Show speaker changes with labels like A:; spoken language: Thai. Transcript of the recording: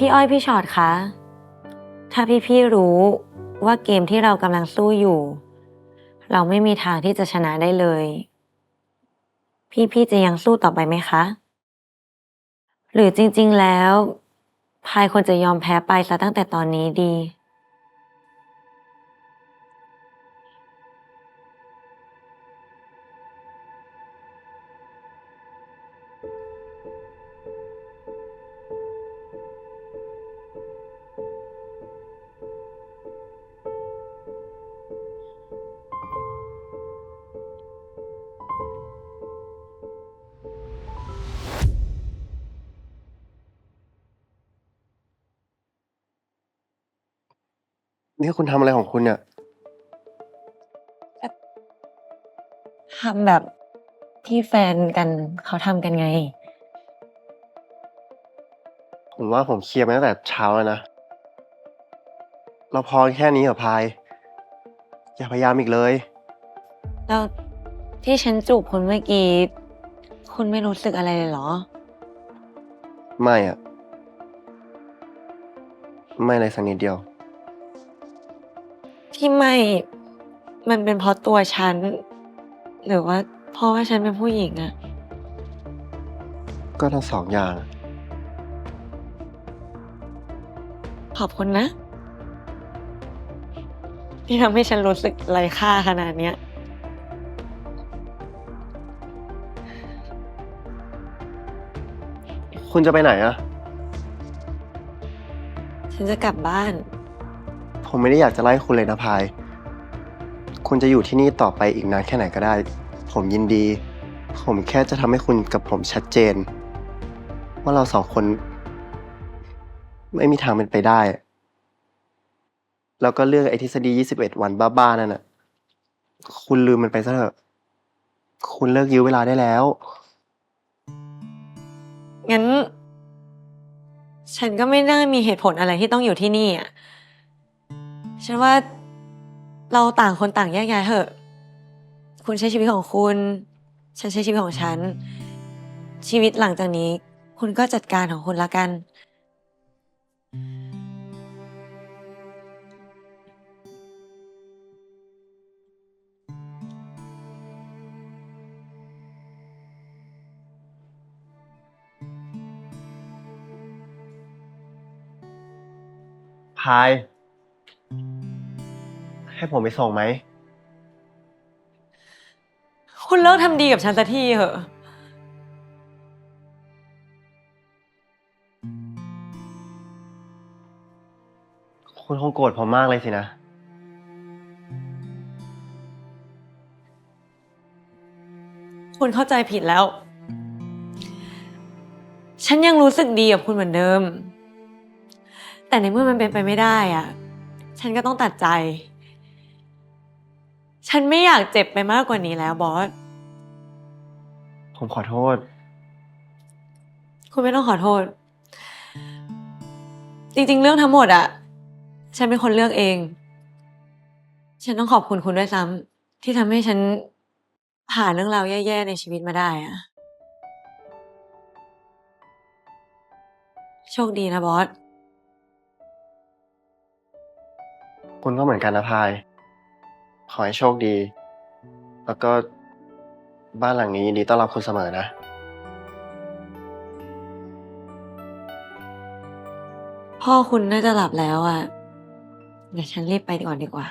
A: พี่อ้อยพี่ชอดคะ ถ้าพี่พี่ๆรู้ว่าเกมที่เรากำลังสู้อยู่ เราไม่มีทางที่จะชนะได้เลยพี่พี่ๆจะยังสู้ต่อไปไหมคะ หรือจริงๆแล้ว พายควรจะยอมแพ้ไปซะตั้งแต่ตอนนี้ดี
B: นี่คุณทำอะไรของคุณเนี่ย
A: ทำแบบที่แฟนกันเขาทำกันไง
B: ผมว่าผมเคลียร์มาตั้งแต่เช้าแล้วนะ เราพอแค่นี้เหรอพาย อย่าพยายามอีกเลย
A: แล้วที่ฉันจูบคุณเมื่อกี้ คุณไม่รู้สึกอะไรเลยเหรอ
B: ไม่อะ ไม่เลยสักนิดเดียว
A: ที่ไม่ มันเป็นเพราะตัวฉัน หรือว่าเพราะว่าฉันเป็นผู้หญิงอะ
B: ก็ทั้งสองอย่าง
A: ขอบคุณนะ ที่ทำให้ฉันรู้สึกไร้ค่าขนาดเนี้ย
B: คุณจะไปไหนอะ
A: ฉันจะกลับบ้าน
B: ผมไม่ได้อยากจะไล่คุณเลยนะพาย คุณจะอยู่ที่นี่ต่อไปอีกนานแค่ไหนก็ได้ ผมยินดี ผมแค่จะทำให้คุณกับผมชัดเจน ว่าเราสองคน ไม่มีทางเป็นไปได้ แล้วก็เรื่องไอ้ทฤษฎี 21 วันบ้าๆนั่นน่ะ คุณลืมมันไปซะเถอะ คุณเลิกยื้อเวลาได้แล้ว
A: งั้น ฉันก็ไม่น่ามีเหตุผลอะไรที่ต้องอยู่ที่นี่อะ ฉันว่าเราต่างคนต่างแยกย้ายเถอะ คุณใช้ชีวิตของคุณ ฉันใช้ชีวิตของฉัน ชีวิตหลังจากนี้ คุณก็จัดการของคุณละกัน
B: พาย ให้ผมไปส่งไหม
A: คุณเลิกทำดีกับฉันสักทีเถอะ
B: คุณคงโกรธผมมากเลยสินะ
A: คุณเข้าใจผิดแล้ว ฉันยังรู้สึกดีกับคุณเหมือนเดิม แต่ในเมื่อมันเป็นไปไม่ได้อะฉันก็ต้องตัดใจ ฉันไม่อยากเจ็บไปมากกว่านี้แล้วบอส
B: ผมขอโทษ
A: คุณไม่ต้องขอโทษ จริงๆ เรื่องทั้งหมดอะฉันเป็นคนเลือกเอง ฉันต้องขอบคุณคุณด้วยซ้ำที่ทำให้ฉันผ่านเรื่องราวแย่ๆในชีวิตมาได้อะโชคดีนะบอส
B: คุณก็เหมือนกันนะพาย ขอให้โชคดี แล้วก็บ้านหลังนี้ยินดีต้อนรับคุณเสมอนะ
A: พ่อคุณน่าจะหลับแล้วอะเดี๋ยวฉันรีบไปก่อนดีกว่า